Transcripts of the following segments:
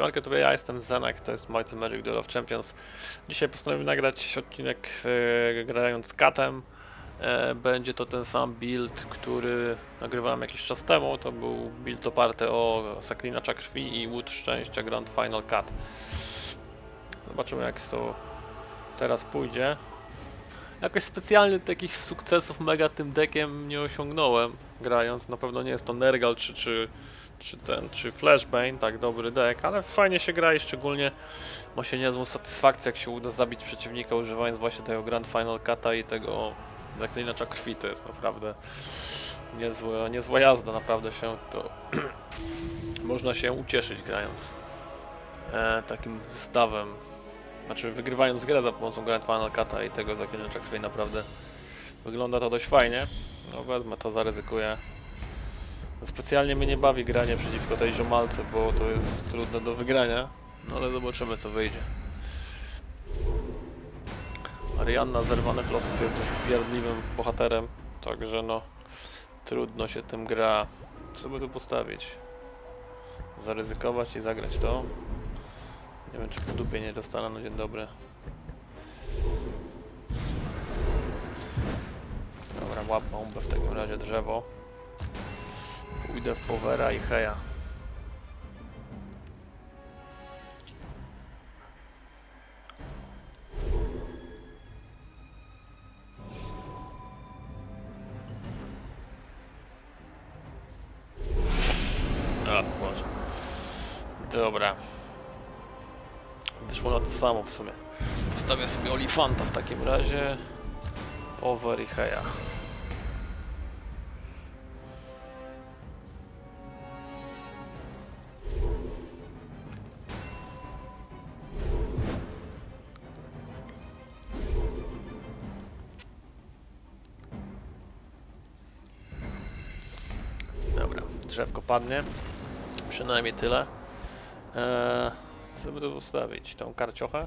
Siemanko, to ja jestem Zenek, to jest Might and Magic Duel of Champions. Dzisiaj postanowiłem nagrać odcinek e, grając katem. E, będzie to ten sam build, który nagrywałem jakiś czas temu. To był build oparty o Zaklinacza Krwi i Łód Szczęścia Grand Final Cut. Zobaczymy jak to teraz pójdzie. Jakoś specjalnie takich sukcesów mega tym deckiem nie osiągnąłem grając. Na pewno nie jest to Nergal czy, czy, czy ten, czy Flashbane, tak dobry deck, ale fajnie się gra i szczególnie ma się niezłą satysfakcję jak się uda zabić przeciwnika używając właśnie tego Grand Final Cut'a i tego zaklinacza krwi. To jest naprawdę niezła, niezła jazda, naprawdę się to można się ucieszyć grając e, takim zestawem znaczy wygrywając grę za pomocą Grand Final Cut'a i tego zaklinacza krwi naprawdę wygląda to dość fajnie. No wezmę to, zaryzykuję. No, specjalnie mnie nie bawi granie przeciwko tej ziomalce, bo to jest trudne do wygrania. No ale zobaczymy co wyjdzie. Arianna zerwanych losów jest dość upierdliwym bohaterem, także no trudno się tym gra. Co by tu postawić? Zaryzykować i zagrać to. Nie wiem czy po dupie nie dostanę na dzień dobry. Dobra, łap bombę w takim razie drzewo. Pójdę w Powera i Heja. Dobra. Wyszło na to samo w sumie. Postawię sobie Olifanta w takim razie. Power i Heja. Drzewko padnie. Przynajmniej tyle. Eee, co by tu ustawić? Tą karciochę?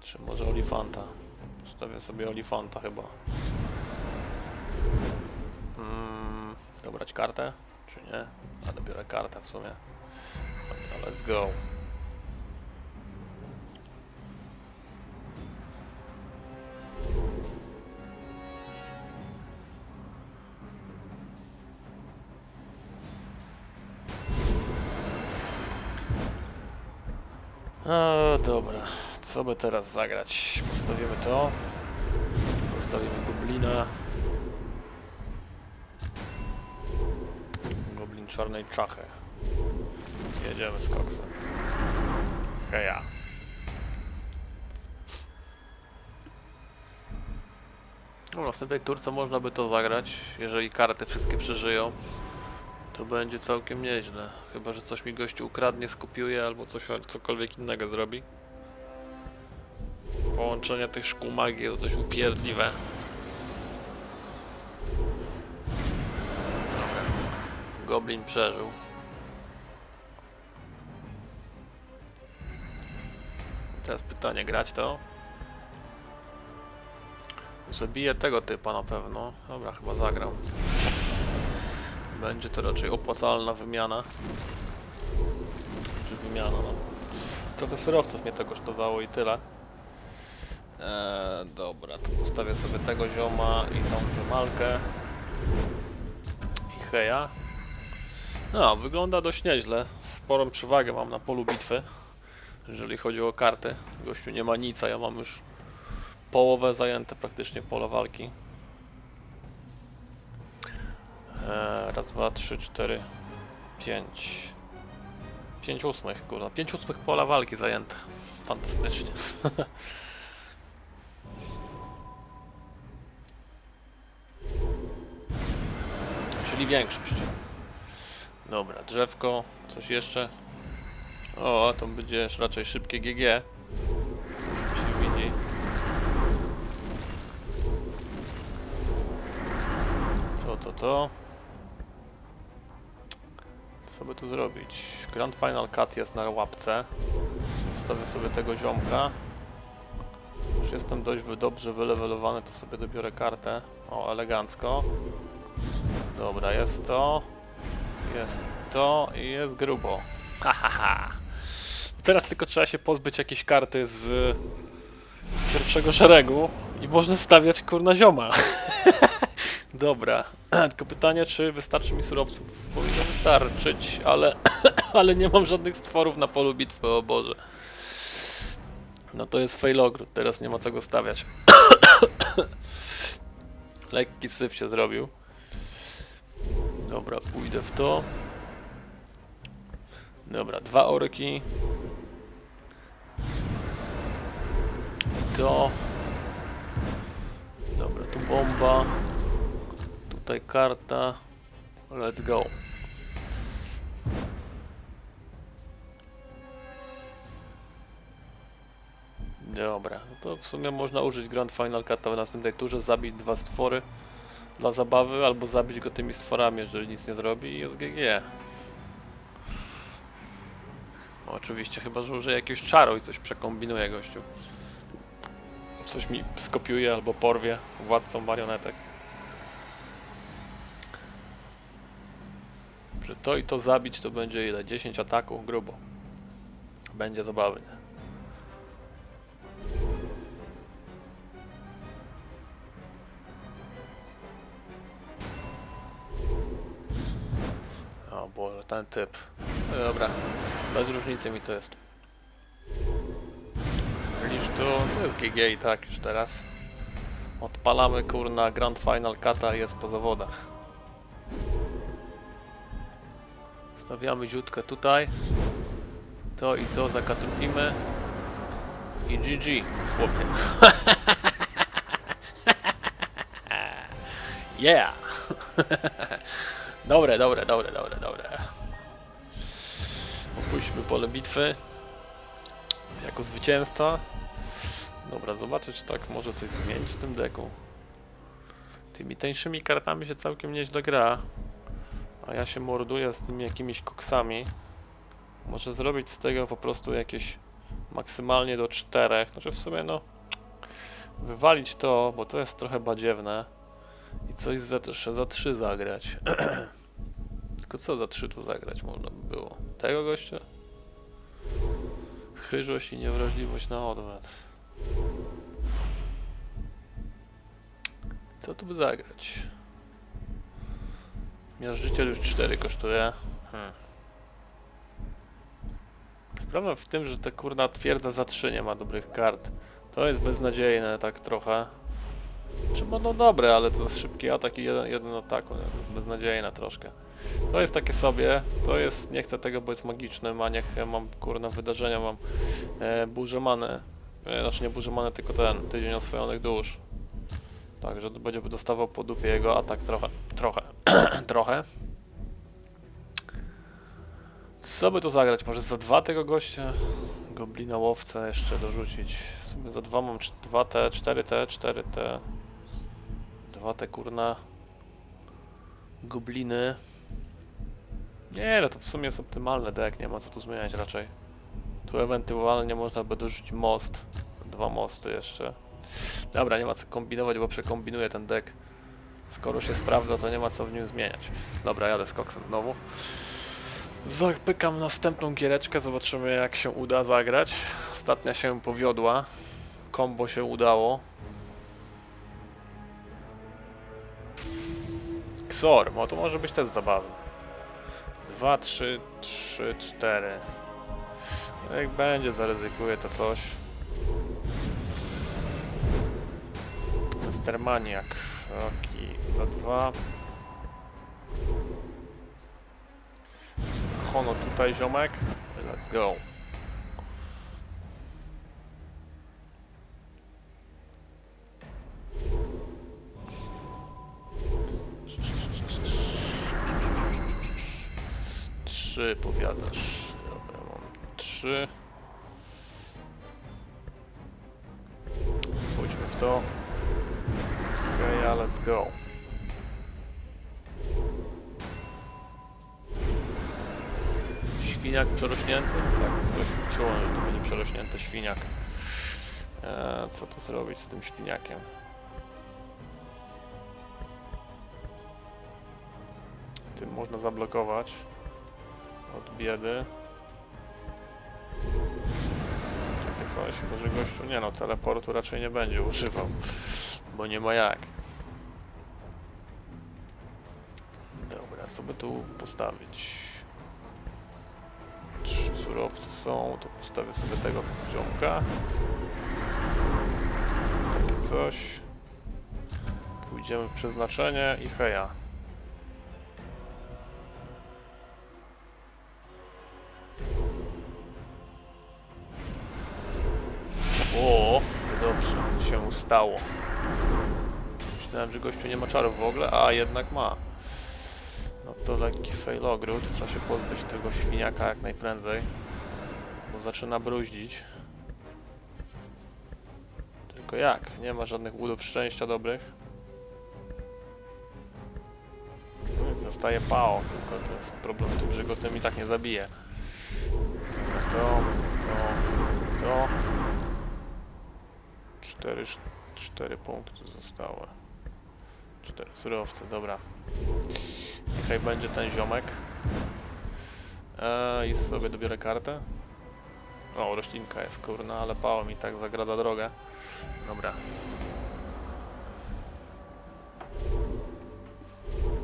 Czy może olifanta? Ustawię sobie olifanta chyba. Mm, dobrać kartę? Czy nie? Ale biorę kartę w sumie. Let's go. Co by teraz zagrać? Postawimy to. Postawimy goblina. Goblin czarnej czachy. Jedziemy z koksem. Heja. No, tej turce można by to zagrać, jeżeli karty wszystkie przeżyją. To będzie całkiem nieźle. Chyba, że coś mi gościu ukradnie, skopiuje albo coś, cokolwiek innego zrobi. Połączenie tych szkół magii jest dość upierdliwe. Dobra. Goblin przeżył. Teraz pytanie, grać to? Zabiję tego typa na pewno. Dobra, chyba zagram. Będzie to raczej opłacalna wymiana. Czy wymiana, no. Trochę surowców mnie to kosztowało i tyle. Eee, dobra, to postawię sobie tego zioma i tą ziomalkę. I heja. No, wygląda dość nieźle. Sporą przewagę mam na polu bitwy. Jeżeli chodzi o karty. Gościu nie ma nic, a ja mam już połowę zajęte praktycznie pole walki. Eee, raz, dwa, trzy, cztery, pięć. Pięć ósmych, kurwa. Pięć ósmych pola walki zajęte. Fantastycznie. Czyli większość. Dobra, drzewko. Coś jeszcze? O, to będzie raczej szybkie GG. Mi się widzi. Co to to? Co by tu zrobić? Grand Final Cut jest na łapce. Zostawię sobie tego ziomka. Już jestem dość dobrze wylewelowany, to sobie dobiorę kartę. O, elegancko. Dobra, jest to. Jest to i jest grubo. Ha, ha, ha. Teraz tylko trzeba się pozbyć jakiejś karty z pierwszego szeregu i można stawiać kurna zioma. Dobra, tylko pytanie, czy wystarczy mi surowców? Powinno wystarczyć, ale, ale nie mam żadnych stworów na polu bitwy, o Boże. No to jest failogród, teraz nie ma co go stawiać. Lekki syf się zrobił. Dobra, pójdę w to. Dobra, dwa orki. I to. Dobra, tu bomba. Tutaj karta. Let's go. Dobra, no to w sumie można użyć Grand Final Cata w następnej turze, zabić dwa stwory dla zabawy, albo zabić go tymi stworami, jeżeli nic nie zrobi i jest GG. Oczywiście, chyba że użyję jakiegoś czaru i coś przekombinuje gościu. Coś mi skopiuje albo porwie władcą marionetek. Że to i to zabić to będzie ile? 10 ataków? Grubo. Będzie zabawnie. O Boże, ten typ. No Dobra, bez różnicy mi to jest. Licz tu, to jest GG i tak już teraz. Odpalamy kurna Grand Final Kata jest po zawodach. Stawiamy dziutkę tutaj. To i to zakatrupimy. I GG, chłopie. yeah! dobre, dobre, dobre, dobre, dobre. Opuśćmy pole bitwy. Jako zwycięzca. Dobra, zobaczę czy tak może coś zmienić w tym deku. Tymi tańszymi kartami się całkiem nieźle gra. A ja się morduję z tymi jakimiś koksami. Może zrobić z tego po prostu jakieś maksymalnie do czterech. Znaczy w sumie no wywalić to, bo to jest trochę badziewne. I coś za, trzy- za 3 zagrać. Tylko co za 3 tu zagrać można by było? Tego gościa? Chyżość i niewrażliwość na odwet. Co tu by zagrać? Miażdżyciel już 4 kosztuje. Hmm. Sprawa w tym, że ta kurna twierdza za 3 nie ma dobrych kart. To jest beznadziejne tak trochę. Czy no dobre, ale to jest szybki atak i jeden, jeden atak, no, to beznadziejne troszkę. To jest takie sobie, to jest, nie chcę tego, bo jest magicznym, a niech ja mam, kurna, wydarzenia mam e, burzę manę. E, znaczy nie burzę manę, tylko ten, tydzień oswojonych dusz. Także będzie dostawał po dupie jego atak trochę, trochę, trochę. Co by tu zagrać? Może za dwa tego gościa? Goblina łowcę jeszcze dorzucić. W sumie za dwa mam 2T, 4T, 4T. 2T kurna. Gobliny. Nie, no to w sumie jest optymalny deck, nie ma co tu zmieniać raczej. Tu ewentualnie można by dorzucić most. Dwa mosty jeszcze. Dobra, nie ma co kombinować, bo przekombinuję ten deck. Skoro się sprawdza, to nie ma co w nim zmieniać. Dobra, jadę z koksem znowu. Zapykam następną giereczkę, zobaczymy jak się uda zagrać. Ostatnia się powiodła. Kombo się udało. Xor, no to może być też zabawny. 2, 3, 3, 4. Jak będzie, zaryzykuję to coś. Mastermaniak. Roki za 2. Hono tutaj ziomek. Let's go. Trzy powiadasz. Dobra, mam trzy. Pójdźmy w to. Okej, okay, let's go. Świniak przerośnięty? Tak, coś czułem, że to będzie przerośnięty świniak. Eee, co tu zrobić z tym świniakiem? Tym można zablokować od biedy. Czekaj, co się może gościu? Nie no, teleportu raczej nie będzie używał, bo nie ma jak. Dobra, co by tu postawić? Trzy surowce są, to postawię sobie tego ziomka. Takie coś. Pójdziemy w przeznaczenie i heja. O, dobrze się stało. Myślałem, że gościu nie ma czarów w ogóle, a jednak ma. No to lekki failogród. Trzeba się pozbyć tego świniaka jak najprędzej. Bo zaczyna bruździć. Tylko jak? Nie ma żadnych łudów szczęścia dobrych. No Więc zostaje pao, tylko to jest problem w tym, że go tym i tak nie zabije. To, to, to. Cztery, sz- cztery punkty zostały. Cztery surowce, dobra. Niechaj będzie ten ziomek. Eee, I sobie dobiorę kartę. O, roślinka jest kurna, ale pało mi tak zagrada drogę. Dobra.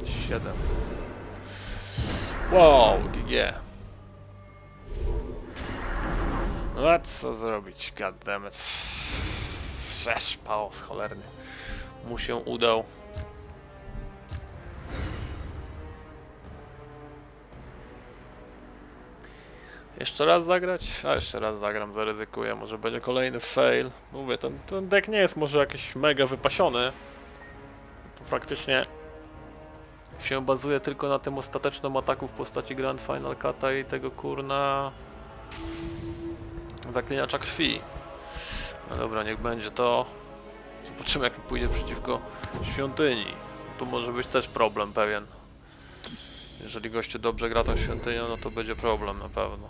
Siedem. Wow, GG. No co zrobić, goddammit. Sześć paos cholerny. Mu się udał. Jeszcze raz zagrać? A jeszcze raz zagram, zaryzykuję, może będzie kolejny fail. Mówię, ten, ten deck nie jest może jakiś mega wypasiony. To praktycznie się bazuje tylko na tym ostatecznym ataku w postaci Grand Final Kata i tego kurna zaklinacza krwi. No dobra, niech będzie to. Zobaczymy jak mi pójdzie przeciwko świątyni. Tu może być też problem pewien. Jeżeli goście dobrze gra tą świątynią, no to będzie problem na pewno.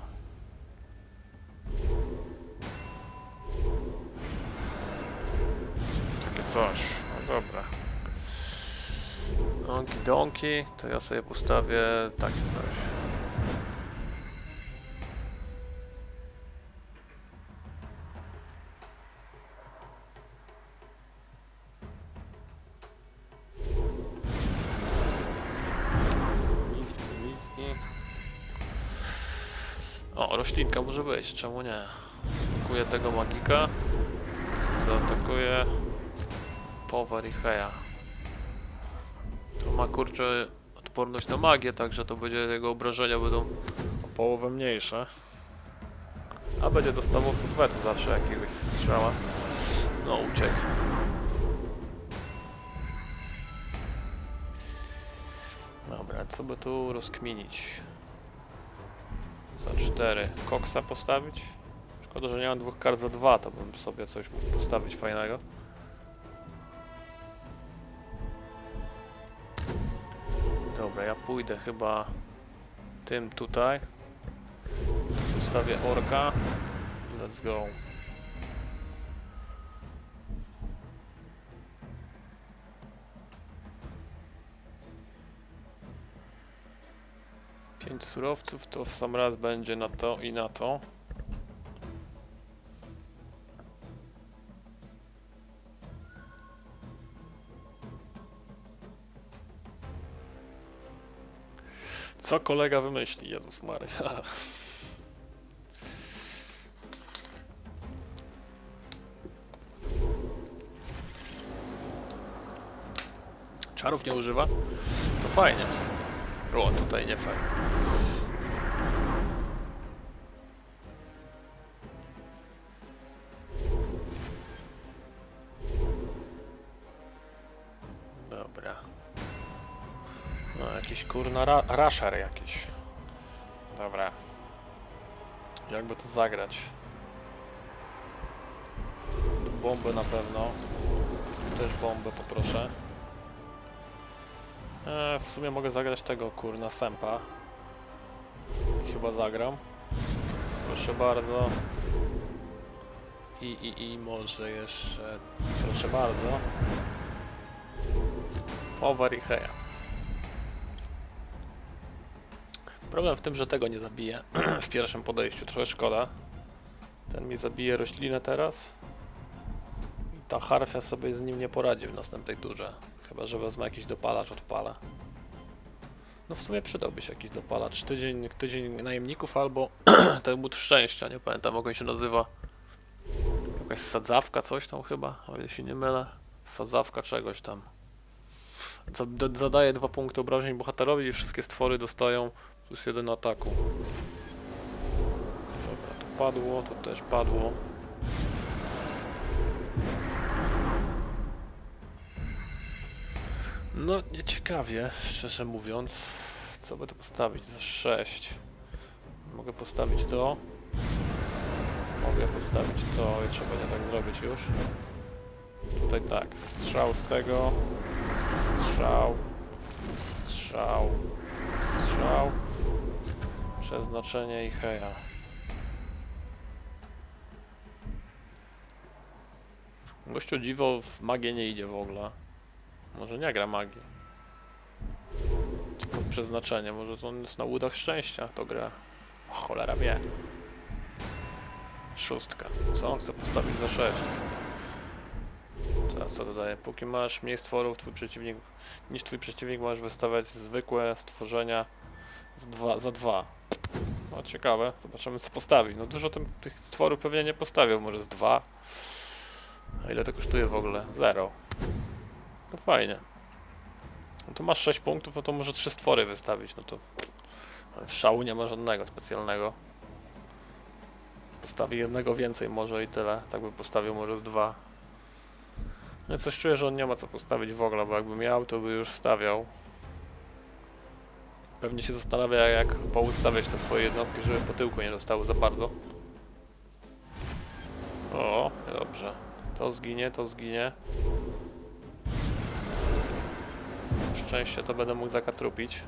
Takie coś. No dobra. Donki donki, to ja sobie postawię takie coś. O, roślinka może być, czemu nie? Atakuje tego magika. Zaatakuje Powaricheja. To ma kurczę odporność na magię, także to będzie jego obrażenia będą o połowę mniejsze. A będzie dostawał z odwetu zawsze jakiegoś strzała. No uciekł. Dobra, co by tu rozkminić? Za 4. Koksa postawić? Szkoda, że nie mam dwóch kart za dwa, to bym sobie coś mógł postawić fajnego. Dobra, ja pójdę chyba tym tutaj. Ustawię orka. Let's go. Pięć surowców to w sam raz będzie na to i na to. Co kolega wymyśli, Jezus Maria. Czarów nie używa? To fajnie? O, tutaj nie fajnie. Dobra. No, jakiś kurna ra rasher jakiś. Dobra. Jakby to zagrać? Bombę na pewno. Też bombę poproszę. E, w sumie mogę zagrać tego kurna Sempa. Chyba zagram. Proszę bardzo. I, i, i może jeszcze... Proszę bardzo. Power i Heja. Problem w tym, że tego nie zabiję w pierwszym podejściu, trochę szkoda. Ten mi zabije roślinę teraz. I ta harfia sobie z nim nie poradzi w następnej turze. Chyba, że wezmę jakiś dopalacz, odpala. No w sumie przydałby się jakiś dopalacz. Tydzień, tydzień najemników albo ten but szczęścia, nie pamiętam jak on się nazywa. Jakaś sadzawka, coś tam chyba, o ile się nie mylę. Sadzawka czegoś tam. Zadaje dwa punkty obrażeń bohaterowi i wszystkie stwory dostają plus jeden ataku. Dobra, to padło, to też padło. No, nieciekawie, szczerze mówiąc. Co by tu postawić za 6? Mogę postawić to. Mogę postawić to i trzeba nie tak zrobić już. Tutaj tak, strzał z tego. Strzał. Strzał. Strzał. Przeznaczenie i heja. Gościu dziwo w magię nie idzie w ogóle. Może nie gra magii. Przeznaczenie. Może to on jest na łudach szczęścia to gra. Cholera wie. Szóstka. Co on chce postawić za 6? Teraz co dodaje? Póki masz mniej stworów, twój przeciwnik niż twój przeciwnik możesz wystawiać zwykłe stworzenia dwa, za dwa. No ciekawe, zobaczymy co postawi. No dużo tym, tych stworów pewnie nie postawił, może z dwa. A ile to kosztuje w ogóle? Zero. No fajnie. No to masz 6 punktów, no to może 3 stwory wystawić, no to w szału nie ma żadnego specjalnego. Postawi jednego więcej może i tyle, tak by postawił może z dwa. No coś czuję, że on nie ma co postawić w ogóle, bo jakby miał, to by już stawiał. Pewnie się zastanawia, jak poustawiać te swoje jednostki, żeby po tyłku nie dostały za bardzo. O, dobrze. To zginie, to zginie. Szczęście to będę mógł zakatrupić.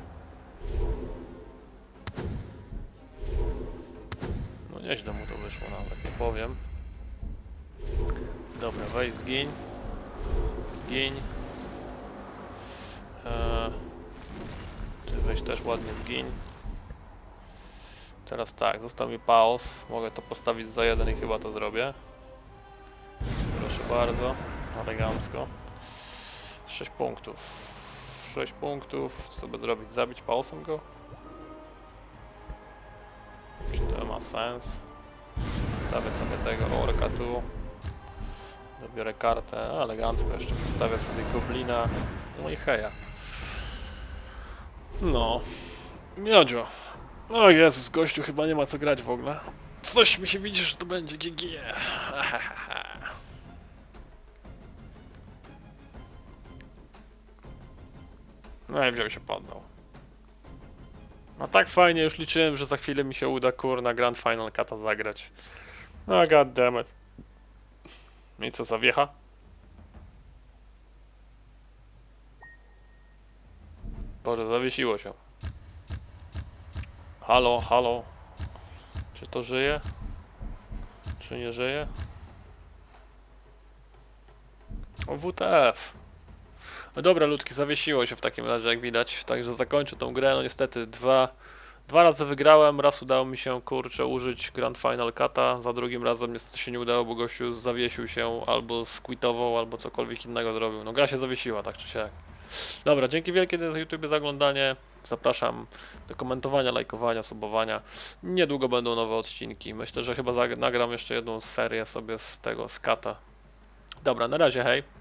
No nieźle mu to wyszło nawet, nie powiem. Dobra, weź zgiń. Zgiń. Eee, ty weź też ładnie zgiń. Teraz tak, został mi paus. Mogę to postawić za jeden i chyba to zrobię. Proszę bardzo, elegancko. 6 punktów. 6 punktów. Co by zrobić? Zabić pausem go? Czy to ma sens? Stawię sobie tego orka tu. Dobiorę kartę, elegancko jeszcze postawię sobie goblina. No i heja. No. Miodzio. O Jezus, gościu chyba nie ma co grać w ogóle. Coś mi się widzi, że to będzie GG. No i wziął się poddał. No tak fajnie, już liczyłem, że za chwilę mi się uda kur na Grand Final Kata zagrać. No god damn it. No i co za wiecha? Boże, zawiesiło się. Halo, halo. Czy to żyje? Czy nie żyje? O WTF. No dobra, ludki, zawiesiło się w takim razie, jak widać. Także zakończę tą grę. No niestety dwa, dwa razy wygrałem. Raz udało mi się, kurczę, użyć Grand Final Kata. Za drugim razem niestety się nie udało, bo gościu zawiesił się albo squitował, albo cokolwiek innego zrobił. No gra się zawiesiła, tak czy siak. Dobra, dzięki wielkie za YouTube za oglądanie. Zapraszam do komentowania, lajkowania, subowania. Niedługo będą nowe odcinki. Myślę, że chyba nagram jeszcze jedną serię sobie z tego, z Kata. Dobra, na razie, hej.